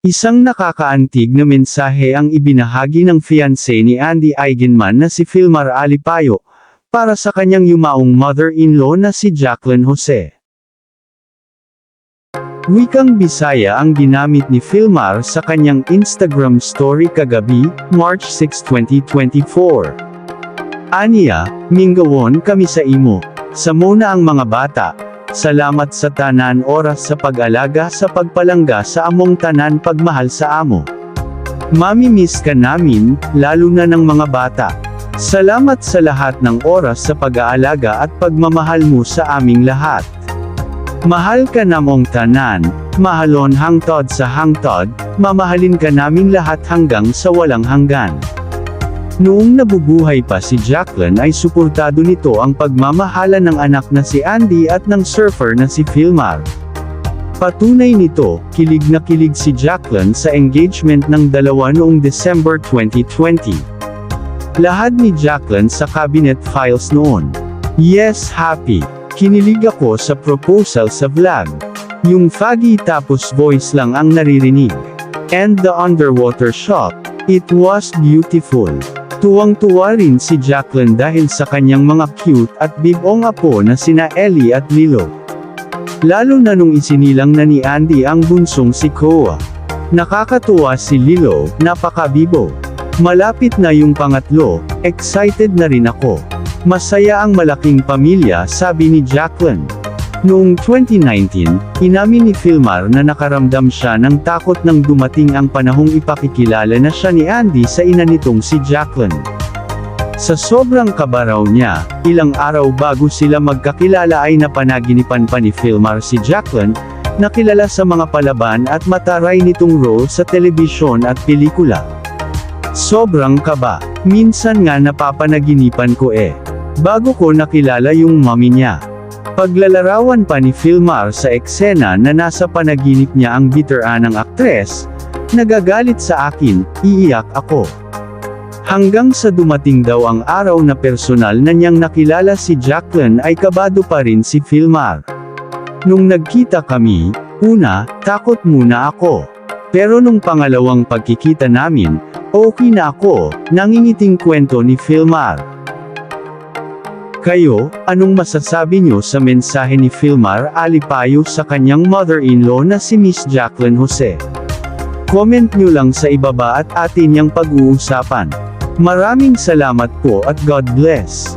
Isang nakakaantig na mensahe ang ibinahagi ng fiancé ni Andy Eigenman na si Filmar Alipayo, para sa kanyang yumaong mother-in-law na si Jacqueline Jose. Wikang Bisaya ang ginamit ni Filmar sa kanyang Instagram story kagabi, March 6, 2024. Aniya, minggawon kami sa imo. Sa muna ang mga bata. Salamat sa tanan oras sa pag-alaga sa pagpalangga sa among tanan pagmahal sa amo. Mami miss ka namin, lalo na ng mga bata. Salamat sa lahat ng oras sa pag-aalaga at pagmamahal mo sa aming lahat. Mahal ka namong tanan, mahalon hangtod sa hangtod, mamahalin ka naming lahat hanggang sa walang hanggan. Noong nabubuhay pa si Jacqueline ay suportado nito ang pagmamahala ng anak na si Andy at ng surfer na si Filmar. Patunay nito, kilig na kilig si Jacqueline sa engagement ng dalawa noong December 2020. Lahad ni Jacqueline sa cabinet files noon. Yes happy. Kinilig ako sa proposal sa vlog. Yung foggy tapos voice lang ang naririnig. And the underwater shot. It was beautiful. Tuwang-tuwa rin si Jacqueline dahil sa kanyang mga cute at bibong apo na sina Ellie at Lilo. Lalo na nung isinilang na ni Andy ang bunsong si Koa. Nakakatuwa si Lilo, napakabibo. Malapit na yung pangatlo, excited na rin ako. Masaya ang malaking pamilya sabi ni Jacqueline. Noong 2019, inamin ni Filmar na nakaramdam siya ng takot nang dumating ang panahong ipakikilala na siya ni Andy sa ina nitong si Jacqueline. Sa sobrang kabaraw niya, ilang araw bago sila magkakilala ay napanaginipan pa ni Filmar si Jacqueline, na kilala sa mga palaban at mataray nitong role sa telebisyon at pelikula. Sobrang kaba, minsan nga napapanaginipan ko eh. Bago ko nakilala yung mommy niya. Paglalarawan pa ni Filmar sa eksena na nasa panaginip niya ang biteranang aktres, nagagalit sa akin, iiyak ako. Hanggang sa dumating daw ang araw na personal na niyang nakilala si Jacqueline ay kabado pa rin si Filmar. Nung nagkita kami, una, takot muna ako. Pero nung pangalawang pagkikita namin, okay na ako, nangingiting kwento ni Filmar. Kayo, anong masasabi nyo sa mensahe ni Filmar Alipayo sa kanyang mother-in-law na si Miss Jacqueline Jose? Comment nyo lang sa ibaba at atin niyang pag-uusapan. Maraming salamat po at God bless.